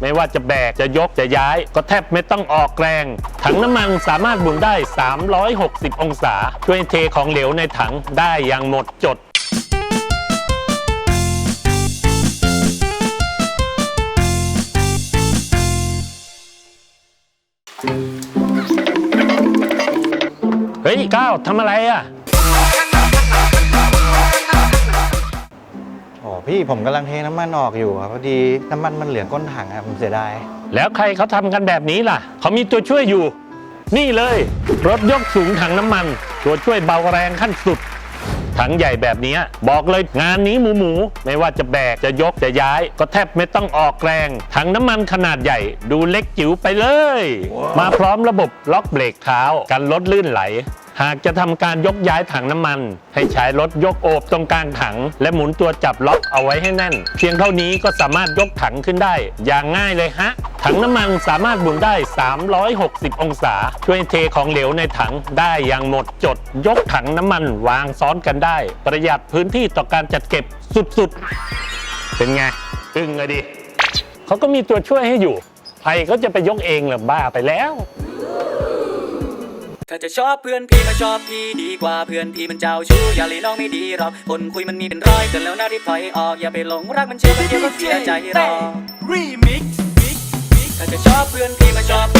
ไม่ว่าจะแบกจะยกจะย้าย ก็แทบไม่ต้องออกแรงถังน้ำมันสามารถหมุนได้ 360 องศา ช่วยเทของเหลวในถังได้อย่างหมดจดเฮ้ยก้าวทำอะไรอะ พี่ผมกำลังเทน้ำมันออกอยู่ครับพอดีน้ำมันมันเหลือก้นถังครับผมเสียดาย แล้วใครเขาทำกันแบบนี้ล่ะ เขามีตัวช่วยอยู่ นี่เลย รถยกสูงถังน้ำมัน ตัวช่วยเบาแรงขั้นสุด ถังใหญ่แบบนี้ บอกเลยงานนี้หมูหมูๆไม่ว่าจะแบกจะยกจะย้าย ก็แทบไม่ต้องออกแรง ถังน้ำมันขนาดใหญ่ ดูเล็กจิ๋วไปเลย มาพร้อมระบบล็อกเบรกเท้ากันรถลื่นไหลหากจะทำการยกย้ายถังน้ำมัน ให้ใช้รถยกโอบตรงกลางถัง และหมุนตัวจับล็อกเอาไว้ให้แน่น เพียงเท่านี้ก็สามารถยกถังขึ้นได้ อย่างง่ายเลยฮะ ถังน้ำมันสามารถหมุนได้ 360 องศา ช่วยเทของเหลวในถังได้อย่างหมดจด ยกถังน้ำมันวางซ้อนกันได้ ประหยัดพื้นที่ต่อการจัดเก็บสุดๆ เป็นไงอึ้งอะดิเขาก็มีตัวช่วยให้อยู่ใครก็จะไปยกเองหรือบ้าไปแล้ว ถ้าจะชอบเพื่อนพี่ก็ชอบพี่ดีกว่าเพื่อนพี่มันเจ้าชู้อย่าลีน้องไม่ดีหรอกคนคุยมันมีเป็นร้อยเกินแล้วหน้าที่ถอยออกอย่าไปหลงรักมันเชื่อมันเดียวก็เสียใจหรอก Remix ถ้าจะชอบเพื่อนพี่ก็ชอบ